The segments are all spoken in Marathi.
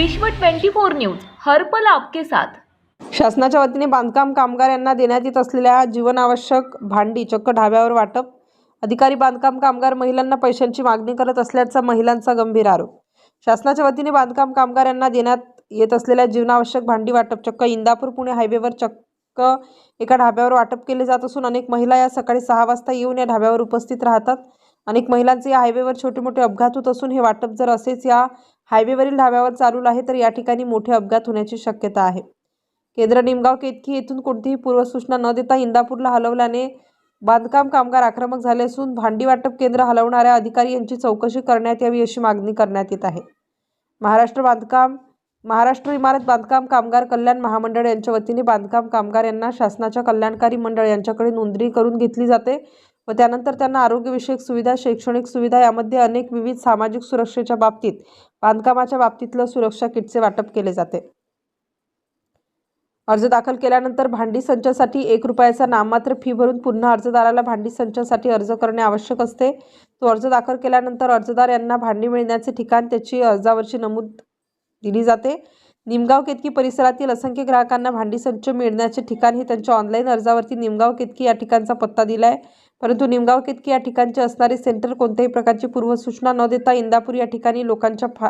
विश्व 24 न्यूज हरपल आपके साथ. शासनाच्या वतीने बांधकाम कामगार यांना देण्यात येत असलेल्या जीवनावश्यक भांडी चक्क ढाब्यावर वाटप. अधिकारी बांधकाम कामगार महिलांना पैशांची मागणी करत असल्याचा महिलांचा गंभीर आरोप. शासनाच्या वतीने बांधकाम कामगार यांना देण्यात येत असलेल्या जीवनावश्यक भांडी वाटप चक्क इंदापूर पुणे हायवेवर चक्क एका ढाब्यावर वाटप केले जात असून अनेक महिला या सकाळी सहा वाजता येऊन या ढाब्यावर उपस्थित राहतात. अनेक महिलांचे या हायवेवर छोटे मोठे अपघात होत असून हे वाटप जर असेच या हायवेवरील ढाब्यावर चालू आहे तर या ठिकाणी मोठे अपघात होण्याची शक्यता आहे. केंद्र निमगाव केतकी येथून कोणतीही पूर्वसूचना न देता इंदापूरला हलवल्याने बांधकाम कामगार आक्रमक झाले असून भांडी वाटप केंद्र हलवणाऱ्या अधिकारी यांची चौकशी करण्यात यावी अशी मागणी करण्यात येत आहे. महाराष्ट्र बांधकाम महाराष्ट्र इमारत बांधकाम कामगार कल्याण महामंडळ यांच्या वतीने बांधकाम कामगार यांना शासनाच्या कल्याणकारी मंडळ यांच्याकडे नोंदणी करून घेतली जाते. व त्यानंतर त्यांना आरोग्यविषयक सुविधा शैक्षणिक सुविधा यामध्ये अनेक विविध सामाजिक सुरक्षेच्या बाबतीत बांधकामाच्या बाबतीतलं सुरक्षा किटचे वाटप केले जाते. अर्ज दाखल केल्यानंतर भांडी संचासाठी एक रुपयाचा नाममात्र फी भरून पुन्हा अर्जदाराला भांडी संचासाठी अर्ज करणे आवश्यक असते. तो अर्ज दाखल केल्यानंतर अर्जदार यांना भांडी मिळण्याचे ठिकाण त्याची अर्जावरची नमूद दिली जाते. निमगाव केतकी परिसरातील असंख्य ग्राहकांना भांडी संच मिळण्याचे ठिकाण हे त्यांच्या ऑनलाईन अर्जावरती निमगाव केतकी या ठिकाणचा पत्ता दिला आहे परंतु निमगाव केतकी या ठिकाणचे असणारे सेंटर कोणत्याही प्रकारची पूर्वसूचना न देता इंदापूर या ठिकाणी लोकांच्या फा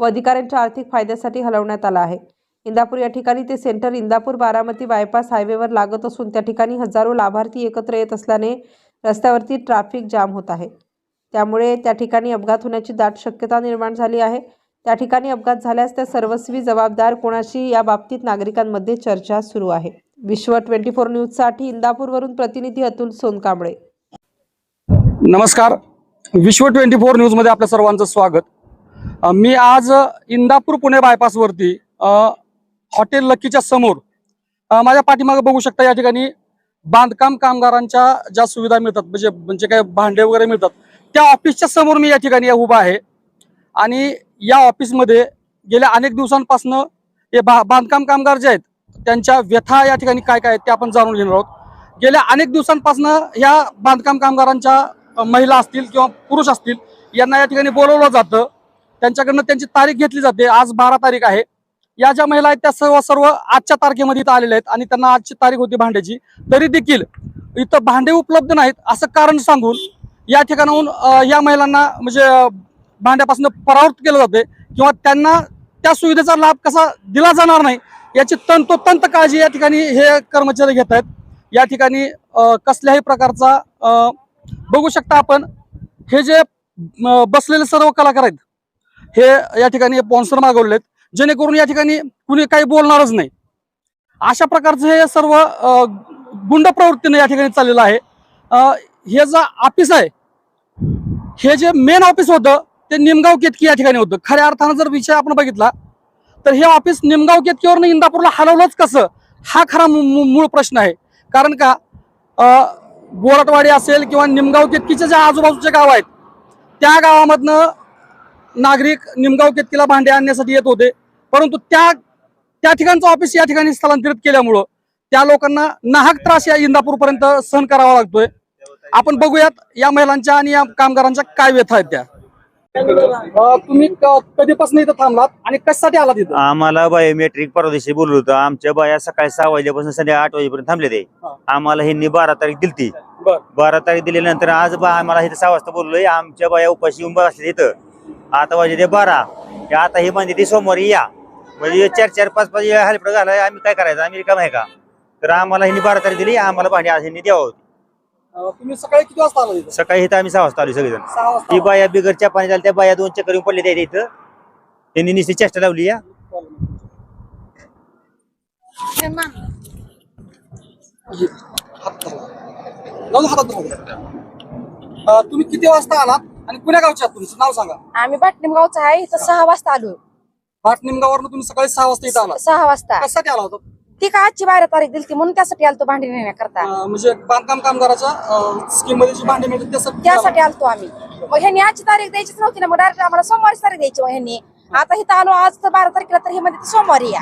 व अधिकाऱ्यांच्या आर्थिक फायद्यासाठी हलवण्यात आला आहे. इंदापूर या ठिकाणी ते सेंटर इंदापूर बारामती बायपास हायवेवर लागत असून त्या ठिकाणी हजारो लाभार्थी एकत्र येत असल्याने रस्त्यावरती ट्रॅफिक जाम होत आहे. त्यामुळे त्या ठिकाणी अपघात होण्याची दाट शक्यता निर्माण झाली आहे. त्या ठिकाणी अपघात झाल्यास त्या सर्वस्वी जबाबदार कोणाशी या बाबतीत नागरिकांमध्ये चर्चा सुरू आहे. विश्व ट्वेंटी फोर न्यूजसाठी इंदापूरवरून प्रतिनिधी अतुल सोनकांबळे. नमस्कार. विश्व ट्वेंटी फोर न्यूजमध्ये आपल्या सर्वांचं स्वागत. मी आज इंदापूर पुणे बायपासवरती हॉटेल लक्कीच्या समोर माझ्या पाठीमागे बघू शकता या ठिकाणी बांधकाम कामगारांच्या ज्या सुविधा मिळतात म्हणजे म्हणजे काय भांडे वगैरे मिळतात त्या ऑफिसच्या समोर मी या ठिकाणी उभा आहे. आणि या ऑफिसमध्ये गेल्या अनेक दिवसांपासून हे बा बांधकाम कामगार जे आहेत त्यांच्या व्यथा या ठिकाणी काय काय आहेत ते आपण जाणून घेणार आहोत. गेल्या अनेक दिवसांपासून या बांधकाम कामगारांच्या महिला असतील किंवा पुरुष असतील यांना या ठिकाणी बोलवलं जातं. त्यांच्याकडनं त्यांची तारीख घेतली जाते. आज बारा तारीख आहे. या ज्या महिला आहेत त्या सर्व सर्व आजच्या तारखेमध्ये इथं आलेल्या आहेत आणि त्यांना आजची तारीख होती भांड्याची. तरी देखील इथं भांडे उपलब्ध नाहीत असं कारण सांगून या ठिकाणाहून या महिलांना म्हणजे भांड्यापासून परावृत्त केलं जाते किंवा त्यांना त्या सुविधेचा लाभ कसा दिला जाणार नाही याची तंतोतंत काळजी या ठिकाणी हे कर्मचारी घेत आहेत या ठिकाणी कसल्याही प्रकारचा बघू शकता आपण हे जे बसलेले सर्व कलाकार आहेत हे या ठिकाणी स्पॉन्सर मागवलेले आहेत जेणेकरून या ठिकाणी कुणी काही बोलणारच नाही. अशा प्रकारचं हे सर्व गुंड प्रवृत्तीने या ठिकाणी चाललेलं आहे. हे जे ऑफिस आहे हे जे मेन ऑफिस होतं ते निमगाव केतकी या ठिकाणी होतं. खऱ्या अर्थानं जर विषय आपण बघितला तर हे ऑफिस निमगाव केतकीवरनं इंदापूरला हलवलंच कसं? हा खरा मूळ प्रश्न आहे. कारण का? बोरटवाडी असेल किंवा निमगाव केतकीचे जे आजूबाजूचे गाव आहेत त्या गावामधनं नागरिक निमगाव केतकीला भांडे आणण्यासाठी येत होते. परंतु त्या त्या ठिकाणचं ऑफिस या ठिकाणी स्थलांतरित केल्यामुळं त्या लोकांना नाहक त्रास या इंदापूरपर्यंत सहन करावा लागतोय. आपण बघूयात या महिलांच्या आणि या कामगारांच्या काय व्यथा आहेत त्या. अ, तुम्ही क- कधीपासून इथं थांबलात आणि कशासाठी आलात इथं? आम्हाला बायोमेट्रिक परवा दिवशी बोललो होतं. आमच्या बाया सकाळी सहा वाजल्यापासून संध्याकाळी आठ वाजेपर्यंत थांबले ते. हा. आम्हाला ह्यांनी बारा तारीख दिलती बर. बारा तारीख दिल्यानंतर आज बा आम्हाला इथं सहा वाजता बोललोय. आमच्या बाया उपाशी येऊन बसले इथं आता वाजे ते बारा. हे आता हे म्हणजे ते सोमवारी या. म्हणजे चार चार पाच पाच हलपड घालाय. आम्ही काय करायचं? आम्ही रिकाम आहे का? तर आम्हाला ह्यांनी बारा तारीख दिली. आम्हाला भांडी आज ह्यांनी द्यावं होती. तुम्ही सकाळी किती वाजता आला इथं सकाळी इथं आम्ही सहा वाजता आलो सगळेजण. सहा वाजता ती बाया बिगरच्या पाणी झाल्या त्या बाया दोन चक्कर येऊन पडले त्या इथं. त्यांनी निश्चित चेष्टा लावली या. जाऊ दे, हातात धरा. अ, तुम्ही किती वाजता आलात आणि कुण्या गावचे आहात तुमचं नाव सांगा. आम्ही भाटनिमगावचं आहे इथं सहा वाजता आलो भाट निमगावरनं तुम्ही सकाळी सहा वाजता इथं आला सहा वाजता. कशासाठी आला होता? ती का आजची बारा तारीख दिली म्हणून त्यासाठी आलतो भांडी नेण्याकरता अ, म्हणजे बांधकाम कामगाराच्या स्कीममध्ये जी भांडी मिळतात त्यासाठी त्यासाठी आलतो आम्ही. मग ह्यांनी आजची तारीख द्यायचीच नव्हती ना मग डायरेक्ट आम्हाला सोमवारी तारीख द्यायची मग ह्यांनी. आता इथं आलो आज तर बारा तारखेला तर हे म्हणजे सोमवारी या.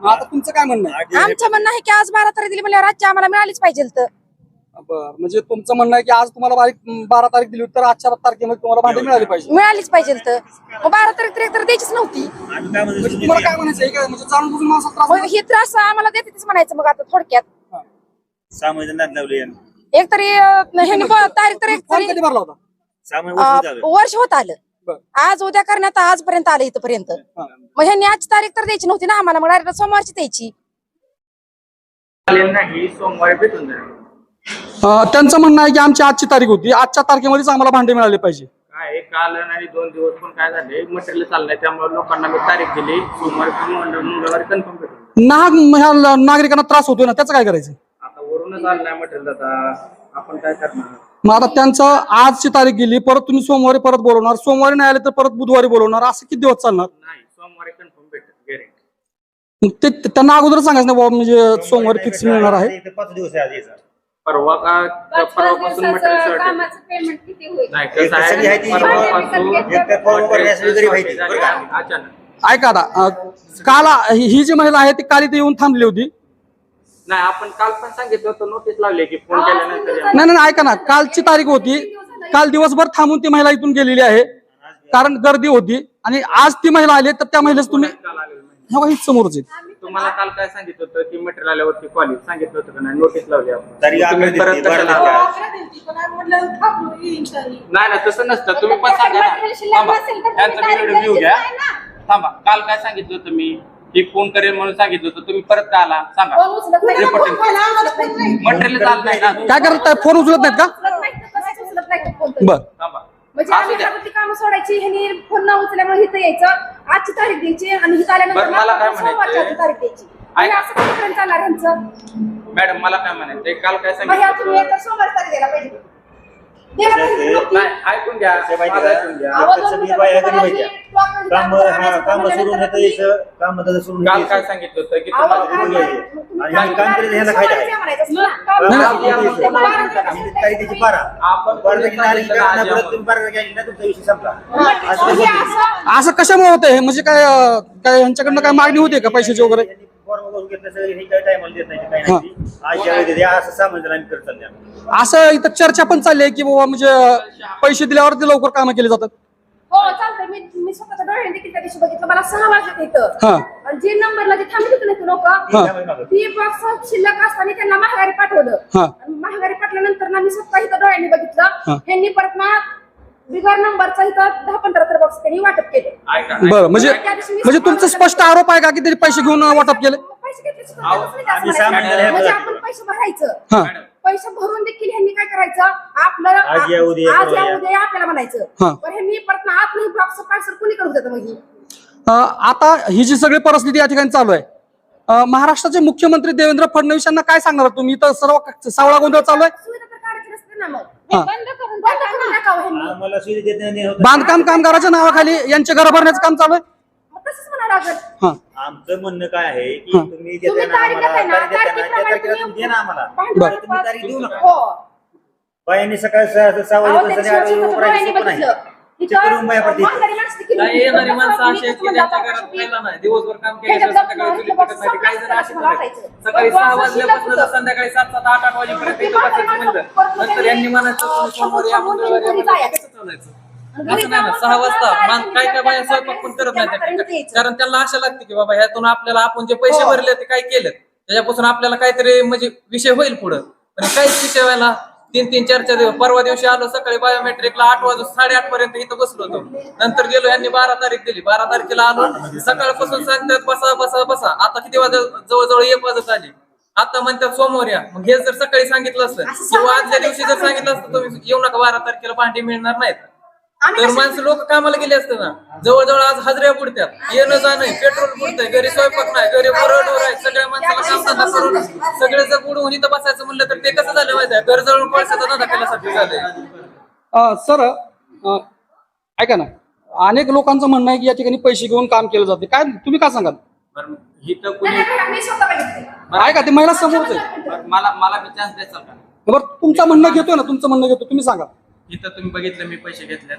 मग आता तुमचं काय म्हणणं आहे? आमचं म्हणणं आहे की आज बारा तारीख दिली म्हणजे आजची आम्हाला मिळालीच पाहिजे तर बर. म्हणजे तुमचं म्हणणं आहे की आज तुम्हाला बारीक बारा तारीख दिली होती तर आजच्या तारखेमध्ये तुम्हाला भांडी मिळाली पाहिजे. मिळालीच पाहिजे तर. मग बारा तारीख तर तर द्यायचीच नव्हती. आम्ही काय म्हणतो म्हणजे तुम्हाला काय म्हणायचं आहे काय म्हणजे जाणून बुजून मग? हे त्रास आम्हाला देतेच म्हणायचं मग आता थोडक्यात. सहा लावले. एक तरी अं, ह्यांनी ब- तारीख तर एक फॉर्म तरी कधी भरला होता? सहा महिने वर्ष अं, झालं वर्ष होत आलं. बर. आज उद्या करण्यात आजपर्यंत आलं इथपर्यंत. हा. मग ह्यांनी आजची तारीख तर द्यायची नव्हती ना आम्हाला. मग डायरेक्ट सोमवारची द्यायची. नाही सोमवारी भेटून जाईल. त्यांचं म्हणणं आहे की आमची आजची तारीख होती. आजच्या तारखेमध्येच आम्हाला भांडे मिळाले पाहिजे. काय काल आणि दोन दिवस पण काय झाले मटेरियल चाललंय त्यामुळे लोकांना मी तारीख दिली. सोमवारी पण मंगळ- मंगळवारी कन्फर्म भेटून जाईल. नाग ह्या ल- नागरिकांना त्रास होतोय ना त्याचं काय करायचं? आता वरूनच आलं नाही मटेरियल आता. आपण काय करणार? मग आता त्यांचं आजची तारीख गेली परत तुम्ही सोमवारी परत बोलवणार. सोमवारी नाही आले तर परत बुधवारी बोलवणार. असं किती दिवस चालणार? नाही सोमवारी कन्फर्म गॅरेंटी मग ते त्यांना अगोदर सांगायचं ना बाबा म्हणजे सोमवारी फिक्स मिळणार आहे. इथं पाच दिवस आहे. परवा का परवापासून मटेरियल नाही कसं सगळी आहे आहे ती. परवापासून एक तर फॉर्म भरण्यासाठी गरीब आहे ती. बरं का? अचानक. ऐका आता काल ही जी महिला आहे ती काल इथे येऊन थांबली होती. नाही आपण काल पण सांगितलं होतं नोटीस लावली की फोन केल्यानंतर या. नाही नाही नाही, ऐका ना कालची तारीख होती. काल दिवसभर थांबून ती महिला इथून गेलेली आहे. कारण गर्दी होती. आणि आज ती महिला आली तर त्या महिलेच तुम्ही. हे बघा, हीच समोरच आहे. तुम्हाला काल काय सांगितलं होतं की मटेरियल आल्यावरती कॉलेज सांगितलं होतं का नाही? नोटीस लावली आपण. तारीख तुम्ही अकरा परत दिसते, बारा कशाला दिसते आला? आज. नाही ना तसं नसतं. तुम्ही पण सांगा ना. थांबा. त्यांचा व्हिडिओ घेऊ घ्या. थांबा. काल काय सांगितलं होतं मी? की फोन करेल म्हणून सांगितलं होतं. तुम्ही परत का आला? सांगा. मटेरियल आलं नाही? ना. काय करत फोन उचलत नाहीत का? बर. थांबा. म्हणजे असू आम्ही द्या. घरातली कामं सोडायची ह्यांनी फोन न उचल्यामुळे इथं यायचं आजची तारीख द्यायची आणि इथं आल्यानंतर बरं, मला काय ना सोमवारची आजची तारीख द्यायची ऐका. असं चालणार ह्यांचं मॅडम मला काय म्हणायचं काल काय मग ह्या तुम्ही सांगितलं एकतर सोमवार तारीख द्यायला पाहिजे. नाही ऐकून घ्या माहिती माझं ऐकून काम हा यायचं धंदा काल यायचं. काय सांगितलं होतं की तुम्हाला आणि काम ह्याला फायदा आहे. आणि त्याची आपण आली का परत तुम्ही ना तुमचा विषय संपला. मग असं कसं असं- असं कशामुळे होतंय? हे म्हणजे काय अं, काय यांच्याकडनं काय मागणी होती का पैशाची वगैरे? यांनी फॉर्म भरून हे काय टायमाला देत नाही ते काय नाही ते. आज ज्यावेळी देते, असं सामान आम्ही करत चालले आम्ही. असं इथं चर्चा पण चालली आहे की बाबा म्हणजे पैसे दिल्यावर ते लवकर कामं केली जातात हो चालतंय मी मी स्वतःच्या डोळ्याने देखील त्या दिवशी बघितलं मला सहा वाजले इथं हा आणि जे नंबरला जे थांबले होते ना ते लोक हा. त्यामुळे मागं. ती बॉक्स शिल्लक असताना त्यांना महागारी पाठवलं हा आणि महागारी पाठवल्यानंतर ना मी स्वतः इथं डोळ्यांनी हा. बघितलं ह्यांनी परत ना बिगर नंबरचा इथं दहा पंधरा तर बॉक्स त्यांनी वाटप केले. ऐका. बरं म्हणजे त्या दिवशी मी म्हणजे तुमचं स्पष्ट आरोप आहे का की त्यांनी पैसे घेऊन वाटप केले? पैसे घेतले सुद्धा अहो, नाही म्हणायचं. म्हणजे आपण पैसे भरायचं. हा. पैसे भरून देखील ह्यांनी काय करायचं? आपलं आज या, उद्या या, आज या परवा या. उद्या या आपल्याला म्हणायचं. पण ह्यांनी परत ना आत नाही बॉक्स पार्सल कुणी करू देतं मग ही? अं, आता ही जी सगळी परिस्थिती या ठिकाणी चालू आहे अं, महाराष्ट्राचे मुख्यमंत्री देवेंद्र फडणवीस यांना काय सांगणार? तुम्ही इथं सर्व सावळा गोंधळ चालू आहे. सुविधा आम्हाला सुविधा देत नाही नाही होत. बांधकाम कामगाराच्या नावाखाली यांचे घर भरण्याचं काम चालू आहे? हा. आमचं म्हणणं काय आहे की हा. तुम्ही तुम्ही देताना तारीख आम्हाला देताय ना, तारीख देताना त्या तारखेप्रमाणे तारखेला तुम्ही तुम्ही द्या ना आम्हाला भांडवल तुम्ही तारीख देऊ नका. हो. बायांनी सकाळी सहा सहा वाजेपासून आठ वाजेपर्यंत नाही. नाही येणारी माणसं मी अशी आहेत की तुम्हाला ज्यांच्या दाखवतो घरात की खायला नाही दिवसभर काम केलं ह्याच्यात तर संध्याकाळी चुली दाखवतो, पेटत नाही काही जण अशी मला पण आहेत. वाटायचं. सकाळी सहा वाजल्यापासून तर. संध्याकाळी सात सात आठ आठ वाजेपर्यंत ते इथं बसायचं म्हातारी म्हणलं माणसं परत नंतर यांनी म्हणायचं अं, तुम्ही सोमवारी या थांबून मंगळवारी या घरी जायचं. कसं चालायचं घरी असं नाही ना सहा वाजता काय काय बाया स्वयंपाक पण करत नाही. कारण त्यांना आशा लागते की बाबा ह्यातून आपल्याला आपण जे पैसे हो. भरले ते काय केलं त्याच्यापासून आपल्याला काहीतरी म्हणजे विषय होईल पुढं पण काहीच विषय व्हायला तीन तीन चार चार दिवस. परवा दिवशी आलो सकाळी बायोमेट्रिकला आठ वाजून साडेआठ पर्यंत इथं बसलो होतो. नंतर गेलो यांनी बारा तारीख दिली. बारा तारखेला आलो सकाळपासून सांगतात बसा बसा बसा. आता किती वाजत जवळजवळ एक वाजत आली. आता म्हणतात सोमवार या. मग हे जर सकाळी सांगितलं असतं किंवा आजच्या दिवशी जर सांगितलं असतं तुम्ही येऊ नका बारा तारखेला भांडी मिळणार नाहीत. तर माणसं लोक कामाला गेले असते ना. जवळजवळ आज हजऱ्या पुडत्यात येणं जाणं पेट्रोल पुडतंय घरी स्वयंपाक नाही घरी बरोबर आहे सगळ्या माणसाला कामधंदा करून सगळे जर बुडून इथं बसायचं म्हणलं तर ते कसं झालं माहिती आहे? घर जळून कोळशाचा धंदा केल्यासाठी झालंय. अं, सर अं, ऐका ना. अनेक लोकांचं म्हणणं आहे की या ठिकाणी पैसे घेऊन काम केलं जाते. काय तुम्ही काय सांगाल? इथं कुणी. ऐका ते महिला समोरच आहे. मला मला चान्स द्यायचा का? बरं तुमचं म्हणणं घेतोय ना तुमचं म्हणणं घेतो तुम्ही सांगा. इथं तुम्ही बघितलं मी पैसे घेतले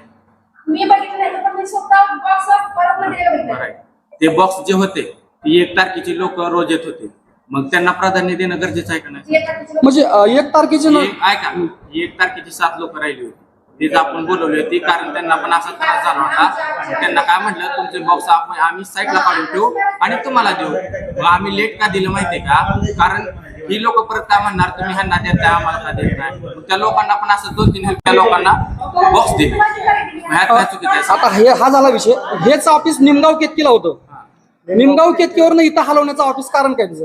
मी बघितलं नाही पण मी स्वतः बॉक्स परत मध्ये बरं बघितलं आहे. ते बॉक्स जे होते ते एक तारखेची लोक रोज येत होते. मग त्यांना प्राधान्य देणं गरजेचं आहे का नाही? म्हणजे अ, एक तारखेची न- एक- ऐका एक तारखेची सात लोक राहिली होती. तिथं आपण बोलवली होती कारण त्यांना पण असा त्रास झाला होता. त्यांना काय म्हटलं तुमचे बॉक्स आपण आम्ही साईडला काढून ठेवू आणि तुम्हाला देऊ. मग आम्ही लेट का दिलं माहितीये का? कारण ही लोक परत काय म्हणणार? तुम्ही ह्यांना देताय आम्हाला का देत नाही? त्या लोकांना पण असं दोन तीन त्या लोकांना बॉक्स दिले. मग ह्यात काय चुकीचं आहे? आता हे हा झाला विषय. हेच ऑफिस निमगाव केतकीला होतं. निमगाव केतकीवरनं इथं हलवण्याचं ऑफिस कारण काय तिचं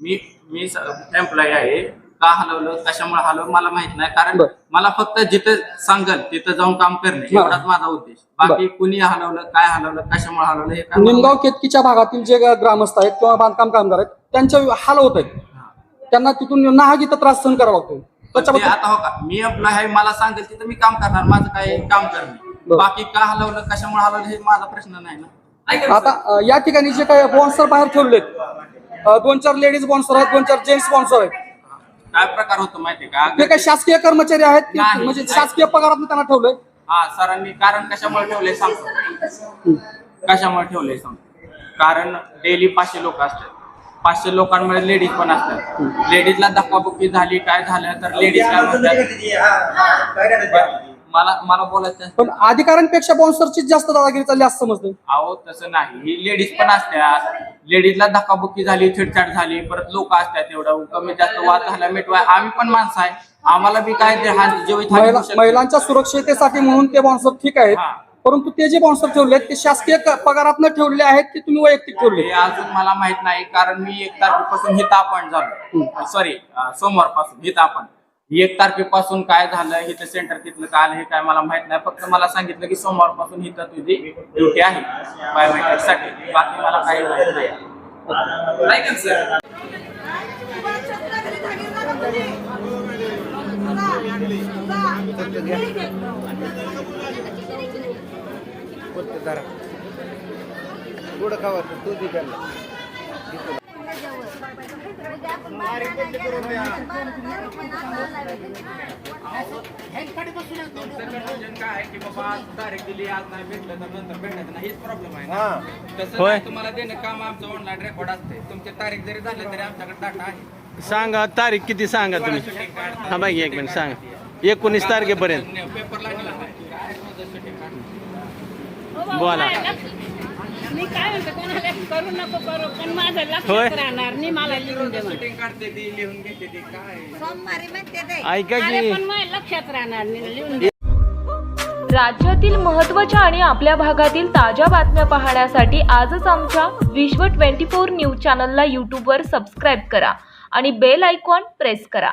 मी मी एम्प्लॉई आहे. का हलवलं? कशामुळे हलवलं? मला माहीत नाही. कारण बरं. मला फक्त जिथं सांगल तिथं जाऊन काम करणे. बरं. एवढाच माझा उद्देश. बाकी कुणी हलवलं काय हलवलं कशामुळे हलवलं हे काय निमगाव केतकीच्या भागातील जे ग्रामस्थ आहेत किंवा बांधकाम कामगार आहेत त्यांच्या हाल होत आहेत. त्यांना तिथून इथं त्रास सहन करावा लागतो ते त्याच्याबद्दल आता हो का? मी एम्प्लॉय आहे मला सांगेल तिथं मी काम करणार माझं काय काम करणे बरं. बाकी का हलवलं कशामुळे हलवलं हे माझा प्रश्न नाही ना. ऐका आता अ, या ठिकाणी जे काही स्पॉन्सर बाहेर ठेवलेत दोन चार लेडीज स्पॉन्सर आहेत दोन चार जेंट्स स्पॉन्सर आहेत. काय प्रकार होतो माहितीये का? ते काही शासकीय कर्मचारी आहेत नाही. म्हणजे शासकीय पगारात त्यांना ठेवलंय? हा सरांनी कारण कशामुळे ठेवले सांगतो. कशामुळे ठेवले सांगतो. कारण डेली पाचशे लोक असतात. पाचशे लोकांमध्ये लेडीज पण असतात. लेडीजला धक्काबुक्की झाली काय झालं तर लेडीज काय म्हणतात? मला मला बोलायचं आहे. पण अधिकाऱ्यांपेक्षा स्पॉन्सरची जास्त दादागिरी चालली असं समजतंय. अहो तसं नाही. ही लेडीज पण असतात लेडीजला धक्काबुक्की झाली छेडछाड झाली परत लोक असतात एवढं. कमी जास्त वाद झाला मिटवाय. आम्ही पण माणसं आहे. आम्हाला बी काय हा. महिलांच्या सुरक्षितेसाठी म्हणून ते स्पॉन्सर ठीक आहेत. हा. परंतु ते जे स्पॉन्सर ठेवले आहेत ते शासकीय क- पगारातनं ठेवलेले आहेत की तुम्ही वैयक्तिक ठेवले? हे अजून मला माहीत नाही कारण मी एक तारखेपासून हित अपॉइंट झालो सॉरी सोमवारपासून हित आपण एक तारखेपासून काय झालं हिथं सेंटर तिथलं काय आलं हे काय मला माहीत नाही. फक्त मला सांगितलं की सोमवारपासून हिथं तुझी ड्युटी आहे बायोमेट्रिकसाठी बाकी मला काही माहीत नाही. ना सर काय की बाबा आज तारीख दिली आज नाही भेटलं तर नंतर भेटलं नाही हेच प्रॉब्लेम आहे ना तसं नाही, तुम्हाला देणं काम आमचं ऑनलाईन रेकॉर्ड असते तुमची तारीख जरी झाली तरी आमच्याकडे डाटा आहे सांगा तारीख किती सांगा तुम्ही कार्ड एक मिनिट सांगा एकोणीस तारखेपर्यंत पेपरला. बोला. मी काय म्हणतो कोणाला करू नको करू. पण माझं होय. लक्षात राहणार. नाही मला लिहून दे ऐका अरे की पण माझ्या लक्षात राहणार नाही. लिहून दे. राज्यातील महत्त्वाच्या आणि आपल्या भागातील ताज्या बातम्या पाहण्यासाठी आजच आमच्या विश्व 24 न्यूज चॅनलला यूट्यूबवर सबस्क्राईब करा आणि बेल आयकॉन प्रेस करा.